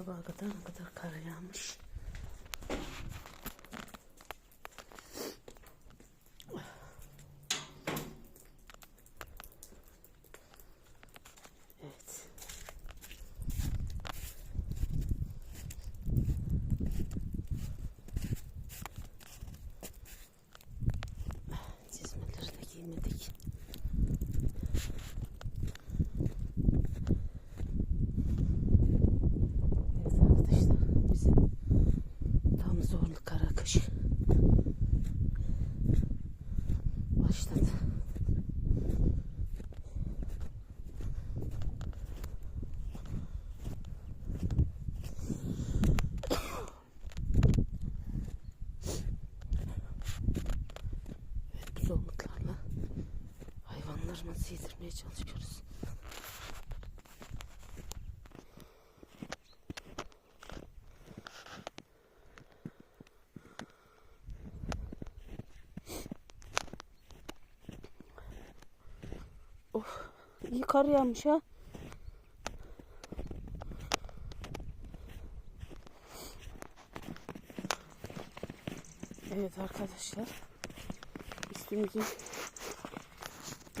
sabaha kadar ne kadar kar yağmış. Evet. Çizmeleri de giymedik. Evet arkadaşlar bizim tam zorlu kara kış başladı. Evet bu zorluklarla hayvanlarımızı yedirmeye çalışıyoruz. Of iyi kar yağmış ha. Evet arkadaşlar. Üstümüzü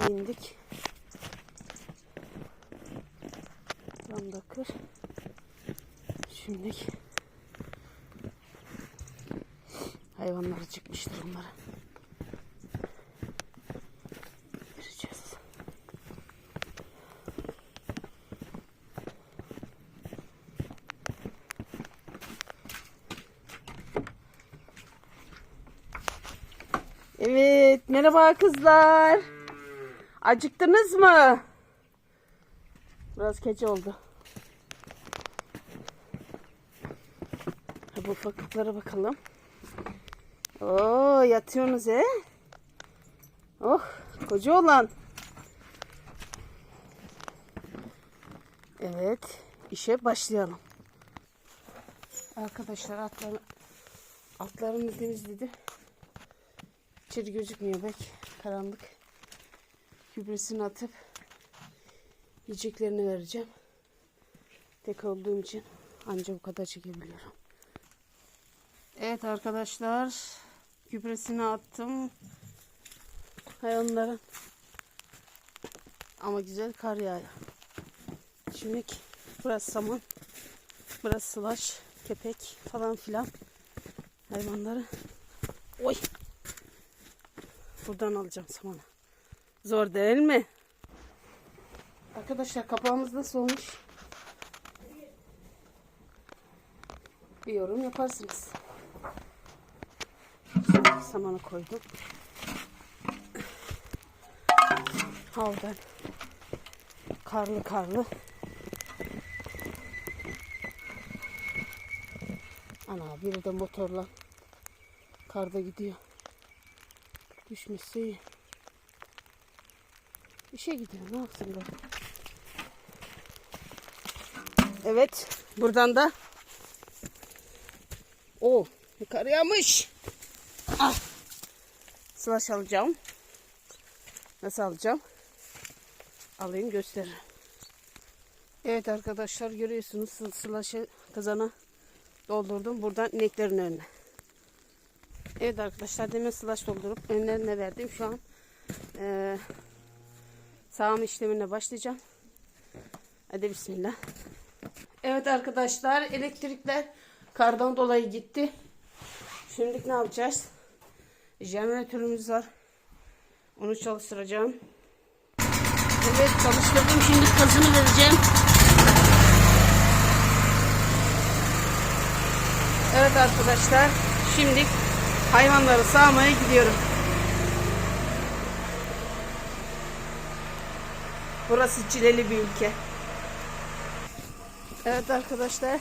giyindik. Tam. Şimdi hayvanları çıkmıştır onlara. Vereceğiz. Evet, merhaba kızlar. Acıktınız mı? Biraz gece oldu. Bu ufaklıklara bakalım. Oo, yatıyorsunuz he? Oh, koca olan. Evet, işe başlayalım. Arkadaşlar atlar, atlarımız temizledi. İçeri gözükmüyor bek. Karanlık. Gübresini atıp yiyeceklerini vereceğim. Tek olduğum için ancak bu kadar çekebiliyorum. Evet arkadaşlar. Gübresini attım. Hayvanların. Ama güzel kar yağıyor. Şimdi burası saman. Burası sılaş, kepek falan filan. Hayvanları. Oy. Buradan alacağım samanı. Zor değil mi? Arkadaşlar kapağımız nasıl olmuş? Bir yorum yaparsınız. Samanı koydum. Havdan karlı karlı. Ana biri de motorla karda gidiyor. Düşmüşse iyi. İşe gidiyor ne yapsın böyle. Evet buradan da o kar yağmış. Ah. Slash alacağım. Nasıl alacağım? Alayım gösteririm. Evet arkadaşlar görüyorsunuz slash'ı kazana doldurdum. Buradan ineklerin önüne. Evet arkadaşlar demin slash doldurup önlerine verdim. Şu an eee sağım işlemine başlayacağım. Hadi bismillah. Evet arkadaşlar elektrikler kardan dolayı gitti. Şimdi ne yapacağız? Jeneratörümüz var. Onu çalıştıracağım. Evet çalıştırdım. Şimdi kazını vereceğim. Evet arkadaşlar. Şimdi hayvanları sağmaya gidiyorum. Burası çileli bir ülke. Evet arkadaşlar.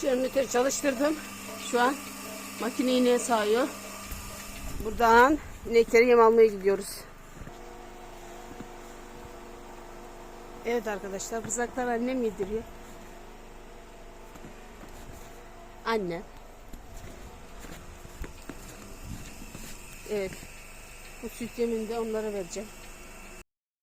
Jeneratör çalıştırdım. Şu an makine ineğe sağıyor. Buradan inekleri yem almaya gidiyoruz. Evet arkadaşlar bızaklar annem yediriyor. Anne. Evet. Bu süt yemini de onlara vereceğim.